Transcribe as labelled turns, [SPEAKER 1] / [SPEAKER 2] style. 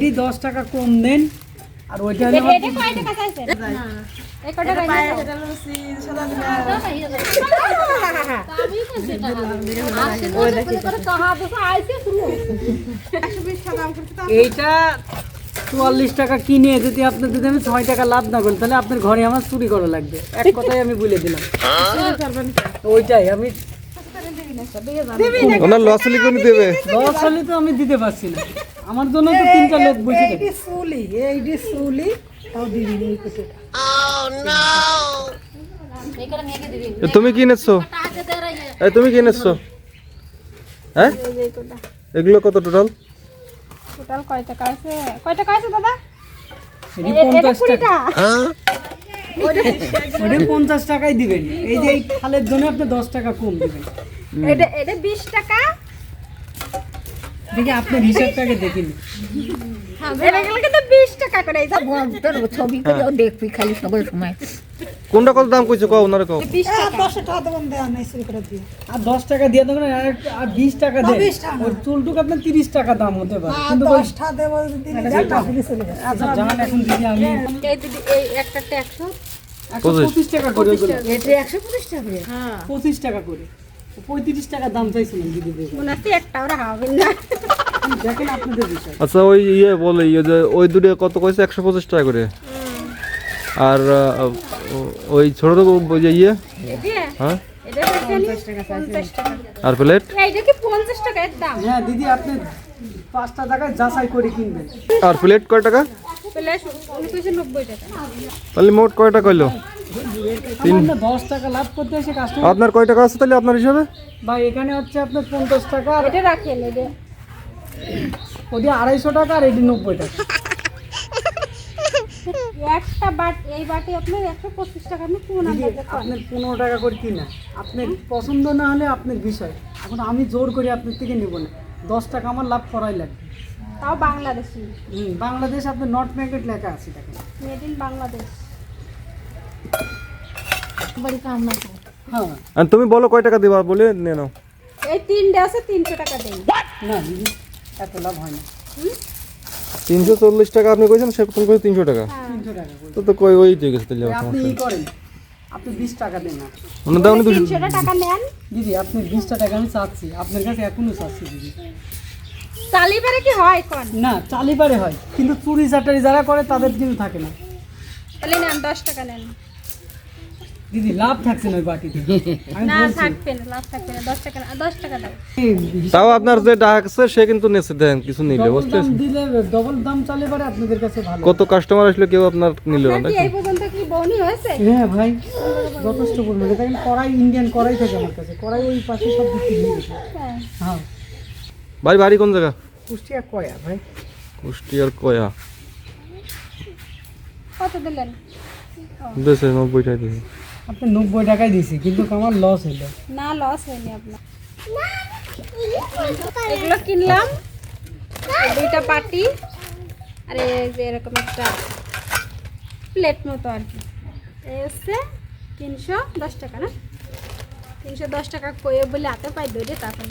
[SPEAKER 1] কি দশ টাকা কম দেন আর ওইটা হলো
[SPEAKER 2] এটা কয় টাকা চাইছেন এই কয় টাকা
[SPEAKER 1] এইটা চুয়াল্লিশ টাকা কিনে যদি আপনি যদি আমি ছয় টাকা লাভ না করি তাহলে আপনার ঘরে আমার চুরি করা লাগবে। এক কথাই আমি বলে দিলাম। ওইটাই আমি
[SPEAKER 3] ওনার লস হলে কোন দেবে?
[SPEAKER 1] দশ হলে তো আমি দিতে পারছি না। আমার জন্য তো তিনটা লোক বসে থাকে।
[SPEAKER 4] সুলি এইটি সুলি তাও দিবি এই কোটোটা
[SPEAKER 3] তুমি কি এনেছো? এই তুমি কি এনেছো? হ্যাঁ? এগুলো কত টোটাল
[SPEAKER 2] টোটাল কয় টাকা আছে? কয় টাকা আছে দাদা?
[SPEAKER 1] এটি পঞ্চাশ টাকা। ওটা পঞ্চাশ টাকাই দিবেন। এই যে এই থালের জন্য আপনি দশ টাকা কম দিবেন।
[SPEAKER 2] এটা এটা বিশ টাকা
[SPEAKER 1] দেখি আপনার হিসাবটাকে দেখিনি
[SPEAKER 2] এটা কিন্তু বিশ টাকা করে এই যে
[SPEAKER 5] ছবি দেখবি খালি
[SPEAKER 3] কোনটা কত দাম কইছো কও ওনারে কও।
[SPEAKER 2] বিশ টাকা।
[SPEAKER 4] দশ টাকা দেবেন দেওয়া নাই চুরি করে দিয়ে
[SPEAKER 1] আর দশ টাকা দিয়ে দেবেন আর একটা- আর বিশ টাকা দেন।
[SPEAKER 4] 20 টাকা।
[SPEAKER 1] ওর চুলটুক আপনার তিরিশ টাকা দাম হতে পারে। কিন্তু
[SPEAKER 4] দশটা দেবো দিলে চলে যাবে
[SPEAKER 1] আচ্ছা জান এখন দিদি আমি
[SPEAKER 2] এই দিদি এই একটা একশো।
[SPEAKER 1] একশো পঁচিশ টাকা করে
[SPEAKER 5] এটা একশো পঁচিশ টাকা করে।
[SPEAKER 1] পঁচিশ টাকা করে। পঁয়ত্রিশ টাকা দাম চাইছিলাম দিদি দেখে
[SPEAKER 2] হচ্ছে একটা ওরা হবে না।
[SPEAKER 1] দেখেন আপনাদের বিষয়।
[SPEAKER 3] আচ্ছা ওই ইয়ে বলে ইয়ে যে ওই দুটো কত কইছে? একশো পঁচিশ টাকা করে। আর ওই ছোট যে ইয়ে? হ্যাঁ? আর প্লেট?
[SPEAKER 1] হ্যাঁ দিদি আপনি পাঁচটা টাকায় যাচাই করে কিনবেন।
[SPEAKER 3] আর প্লেট কয় টাকা? তাহলে মোট কয়টা কইলো?
[SPEAKER 1] দশ টাকা লাভ করতে এসে কাস্টমার
[SPEAKER 3] আপনার কয় টাকা আছে তাহলে আপনার হিসাবে?
[SPEAKER 1] বা এখানে হচ্ছে আপনার পঞ্চাশ টাকা আর
[SPEAKER 2] এটা রাখেন এটা।
[SPEAKER 1] ওদি আড়াইশো টাকা আর এটি নব্বই টাকা।
[SPEAKER 2] একটা বাট এই বাটি আপনার একশো পঁচিশ টাকা আপনি
[SPEAKER 1] আপনার পনেরো টাকা করে কিনা? আপনার পছন্দ না হলে আপনার বিষয় এখন আমি জোর করে আপনার থেকে নেব না। দশ টাকা আমার লাভ করাই লাগবে।
[SPEAKER 2] তাও বাংলাদেশি।
[SPEAKER 1] হুম বাংলাদেশ আপনার নট প্যাকেট লেখা আছে দেখেন।
[SPEAKER 2] Made in Bangladesh.
[SPEAKER 3] আর তুমি বলো কয় টাকা দিবা বলে নিয়ে নাও।
[SPEAKER 2] এই তিনটে আছে তিনশো টাকা দেই।
[SPEAKER 1] না দিদি এত লাভ হয় না।
[SPEAKER 3] তিনশো চল্লিশ টাকা আপনি কইছেন সে তুমি কইছো তিনশো টাকা।
[SPEAKER 1] টাকা
[SPEAKER 3] তো তো কই ওই ঠিক আছে তাহলে
[SPEAKER 1] আপনি ই করেন। আপনি বিশ টাকা দেন না।
[SPEAKER 3] দাম দুশো
[SPEAKER 2] তিনশোটা টাকা নেন।
[SPEAKER 1] দিদি আপনি বিশটা টাকা আমি চাচ্ছি। আপনার কাছে এখনও চাচ্ছি দিদি।
[SPEAKER 2] চালিবারে কি হয় কোন?
[SPEAKER 1] না চালিবারে হয়। কিন্তু চুরি চাটারি যারা করে তাদের কিন্তু থাকে না।
[SPEAKER 2] তাহলে নেন দশ টাকা নেন।
[SPEAKER 1] দিদি লাভ থাকছে না ওই বাটিতে।
[SPEAKER 2] না থাকবে না লাভ থাকবে না দশ টাকা দশ টাকা দাও।
[SPEAKER 3] তাও আপনার যে ডাক আছে সে কিন্তু নেছে দেন কিছু নিলে বুঝতে
[SPEAKER 1] দিলে ডবল দাম চালে পারে আপনাদের কাছে ভালো।
[SPEAKER 3] কত কাস্টমার আসলে কেউ আপনার নিল না
[SPEAKER 2] এই পর্যন্ত কি বউনি হয়েছে?
[SPEAKER 1] হ্যাঁ ভাই যথেষ্ট পরিমাণে। দেখেন কড়াই ইন্ডিয়ান কড়াই থাকে আমার কাছে। কড়াই ওই পাশে সব বিক্রি হয়ে গেছে
[SPEAKER 2] হ্যাঁ।
[SPEAKER 1] হ্যাঁ।
[SPEAKER 3] ভাই বাড়ি কোন জায়গা?
[SPEAKER 1] কুষ্টিয়া কয়া ভাই।
[SPEAKER 3] কুষ্টিয়ার কয়া।
[SPEAKER 2] কত দিলেন?
[SPEAKER 3] দেশে নব্বই টাকা দিয়েছে
[SPEAKER 1] আপনি নব্বই টাকাই দিছি, কিন্তু আমার লস হলো
[SPEAKER 2] না লস হয়নি আপনার। এগুলো কিনলাম। দুইটা পাটি। আর যে এরকম একটা প্লেট মতো আর কি। এই হচ্ছে তিনশো দশ টাকা, না? তিনশো দশ টাকা কয়ে বলে হাতে পাই ধরে তারপর।